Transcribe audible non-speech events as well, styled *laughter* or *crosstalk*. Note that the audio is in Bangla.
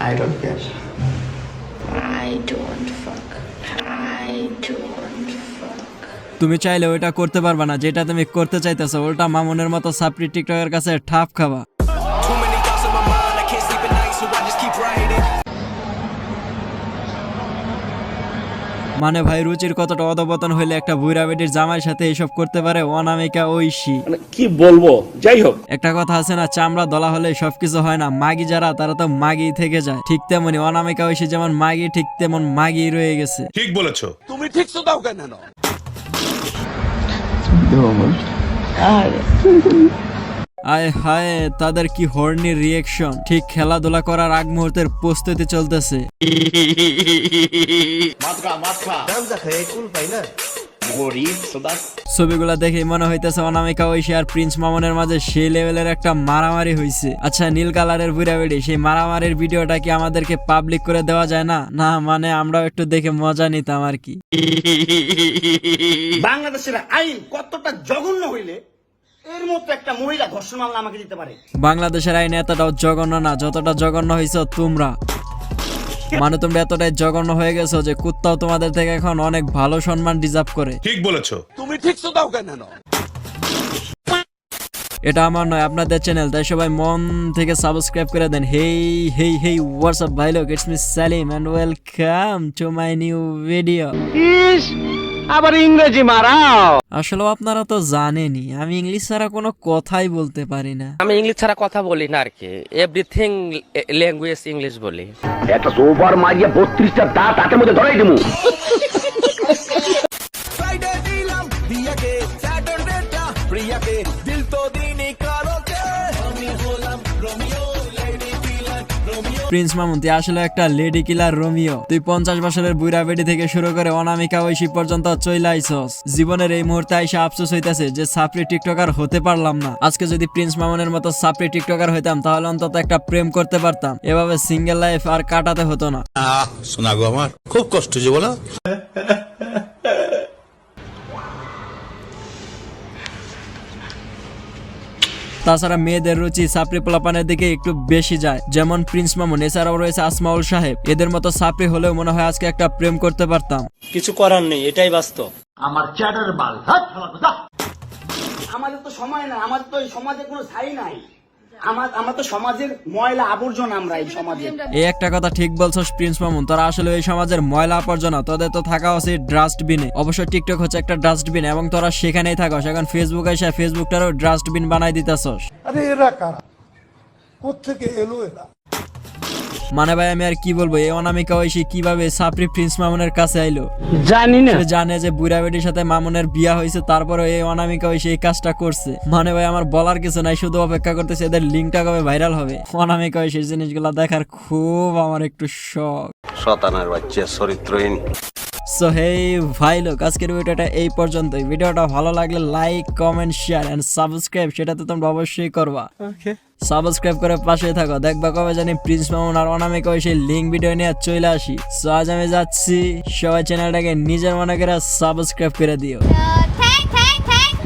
I don't care. I don't fuck. I don't fuck. তুমি চাইলে ওইটা করতে পারবা না যেটা তুমি করতে চাইতেছো ওটা মামুনের মতো সাপ্রি টিকটকের কাছে ঠাপ খাবা Too many thoughts in my mind, I can't sleep at night, so I just keep writing. মানে ভাই রুচির কতটা অধপতন হইলে একটা বুড়া বেটির জামাইয়ের সাথে এসব করতে পারে? অনামিকা ঐশী। মানে কি বলব? যাই হোক। একটা কথা আছে না চামড়া দলা হলে সবকিছু হয় না। মাগি যারা তারা তো মাগি থেকে যায়। ঠিক তেমনি অনামিকা ঐশী যেমন মাগি ঠিক তেমন মাগি রয়ে গেছে। ঠিক বলেছ। তুমি ঠিক তো দাও কেন? আর। আয় হায় তাদের কি হর্নি রিয়েকশন ঠিক খেলাধুলা করার আগ মুহূর্তের প্রস্তুতি চলতেছে। ছবিগুলা দেখে মনে হইতেছে অনামিকা ঐশী আর প্রিন্স মামনের মাঝে সেই লেভেলের একটা মারামারি হইছে। আচ্ছা নীল কালারের বুড়া বেড়ি সেই মারামারির ভিডিওটা কি আমাদেরকে পাবলিক করে দেওয়া যায় না? না মানে আমরাও একটু দেখে মজা নিতাম আর কি। *laughs* বাংলাদেশের আইন কতটা জঘন্য হইলে এর মতো একটা মহিলা ধর্ষণ মামলা আমাকে দিতে পারে। বাংলাদেশের আইন এতটাও জঘন্য না যতটা জঘন্য হয়েছ তোমরা। মানে তোমরা এতটাই জঘন্য হয়ে গেছো যে কুত্তাও তোমাদের থেকে এখন অনেক ভালো সম্মান ডিজার্ভ করে। ঠিক বলেছ। তুমি ঠিক তো দাও কেন? এটা আমার নয় আপনাদের চ্যানেল তাই সবাই মন থেকে সাবস্ক্রাইব করে দেন। হেই হেই হেই হোয়াটসঅ্যাপ ভাই লোক it's me Salim and welcome to my new video আবার ইংরেজি মারাও। আসলে আপনারা তো জানেনই আমি ইংলিশ ছাড়া কোনো কথাই বলতে পারি না। আমি ইংলিশ ছাড়া কথা বলি না আর কি এভরিথিং ল্যাঙ্গুয়েজ ইংলিশ বলি। একটা সোফার মারিয়া বত্রিশটা দাঁত হাতের মধ্যে ধরাই দেবো প্রিন্স মামুন তুই আসলে একটা লেডি কিলার রোমিও। তুই পঞ্চাশ বছরের বুড়া বেডি থেকে শুরু করে অনামিকা ঐশী পর্যন্ত চইলা জীবনের এই মুহূর্তে আইসা আফসোস হইতেছে যে সাপড়ি টিকটকার হতে পারলাম না। আজকে যদি প্রিন্স মামুনের মতো সাপড়ি টিকটকার হইতাম, তাহলে অন্তত একটা প্রেম করতে পারতাম। এভাবে সিঙ্গেল লাইফ আর কাটাতে হতো না। শোনা গো আমার, খুব কষ্ট যে তাছাড়া মেয়েদের রুচি সাপড়ি পোলাপানের দিকে একটু বেশি যায়। যেমন প্রিন্স মামুন এছাড়াও রয়েছে আসমাউল সাহেব। এদের মতো সাপড়ি হলেও মনে হয় আজকে একটা প্রেম করতে পারতাম। কিছু করার নেই এটাই বাস্তব। আমার চ্যাটার বাল আমাদের তো সময় নাই আমাদের তো সমাজে কোনো ছাই নাই। আমার আমরা তো সমাজের ময়লা আবর্জনা আমরা এই সমাজে। এই একটা কথা ঠিক বলছস প্রিন্স মামুন। তোরা আসলে এই সমাজের ময়লা আবর্জনা তোদের তো থাকা উচিত ডাস্টবিনে অবশ্য টিকটক হচ্ছে একটা ডাস্টবিন এবং তোরা সেখানেই থাকস। এখন ফেসবুক এসে ফেসবুকটারও ডাস্টবিন বানাই দিতেছস। আরে এরা কারা? কোথেকে এলো এরা? মানে ভাই আমি আর কি বলব এই অনামিকা ঐশী কীভাবে সাপরি প্রিন্স মামুনের কাছে আইলো? জানি না। সে জানে যে বুড়া বেটির সাথে মামুনের বিয়া হয়েছে তারপরে এই অনামিকা ঐশী এই কাজটা করছে। মানে ভাই আমার বলার কিছু নাই শুধু অপেক্ষা করতেছে এদের লিঙ্কটা কবে ভাইরাল হবে? অনামিকা ঐশীর জিনিসগুলো দেখার খুব আমার একটু শখ। শতানার বাচ্চা চরিত্রহীন। সো হেই ভাই লোক আজকের ভিডিওটা এই পর্যন্তই। ভিডিওটা ভালো লাগলে like comment share and subscribe সেটা তো তোমরা অবশ্যই করবা। সাবস্ক্রাইব করে পাশে থাকো। দেখবা কবে জানি প্রিন্স মামুন আর অনামিক ওই সেই লিঙ্ক ভিডিও নিয়ে চলে আসি। সো আজ আমি যাচ্ছি সবাই চ্যানেলটাকে নিজের মনে করে সাবস্ক্রাইব করে দিও। থ্যাংক